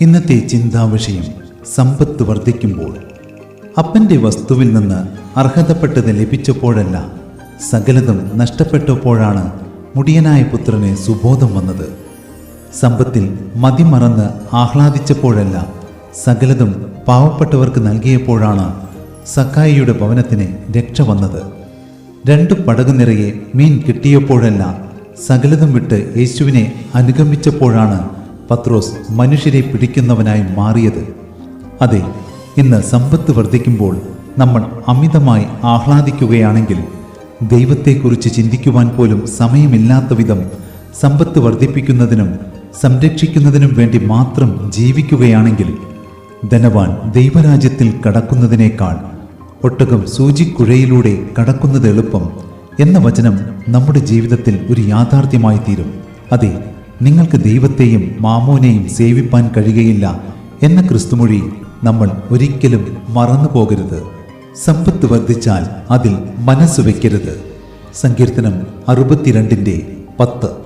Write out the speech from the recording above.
ഇന്നത്തെ ചിന്താവിഷയം സമ്പത്ത് വർദ്ധിക്കുമ്പോൾ അപ്പന്റെ വസ്തുവിൽ നിന്ന് അർഹതപ്പെട്ടത് ലഭിച്ചപ്പോഴല്ല സകലതും നഷ്ടപ്പെട്ടപ്പോഴാണ് മുടിയനായ പുത്രന് സുബോധം വന്നത്. സമ്പത്തിൽ മതിമറന്ന് ആഹ്ലാദിച്ചപ്പോഴല്ല സകലതും പാവപ്പെട്ടവർക്ക് നൽകിയപ്പോഴാണ് സക്കായിയുടെ ഭവനത്തിന് രക്ഷ വന്നത്. രണ്ടു പടകു നിറയെ മീൻ കിട്ടിയപ്പോഴല്ല സകലതും വിട്ട് യേശുവിനെ അനുഗമിച്ചപ്പോഴാണ് പത്രോസ് മനുഷ്യരെ പിടിക്കുന്നവനായി മാറിയത്. അതെ ഇന്ന് സമ്പത്ത് വർദ്ധിക്കുമ്പോൾ നമ്മൾ അമിതമായി ആഹ്ലാദിക്കുകയാണെങ്കിൽ ദൈവത്തെക്കുറിച്ച് ചിന്തിക്കുവാൻ പോലും സമയമില്ലാത്ത വിധം സമ്പത്ത് വർദ്ധിപ്പിക്കുന്നതിനും സംരക്ഷിക്കുന്നതിനും വേണ്ടി മാത്രം ജീവിക്കുകയാണെങ്കിൽ ധനവാൻ ദൈവരാജ്യത്തിൽ കടക്കുന്നതിനേക്കാൾ ഒട്ടകം സൂചിക്കുഴയിലൂടെ കടക്കുന്നത് എളുപ്പം എന്ന വചനം നമ്മുടെ ജീവിതത്തിൽ ഒരു യാഥാർത്ഥ്യമായി തീരും. അതെ നിങ്ങൾക്ക് ദൈവത്തെയും മാമോനെയും സേവിപ്പാൻ കഴിയുകയില്ല എന്ന ക്രിസ്തുമൊഴി നമ്മൾ ഒരിക്കലും മറന്നു പോകരുത്. സമ്പത്ത് വർദ്ധിച്ചാൽ അതിൽ മനസ്സ് വയ്ക്കരുത്. സങ്കീർത്തനം അറുപത്തിരണ്ടിന്റെ പത്ത്.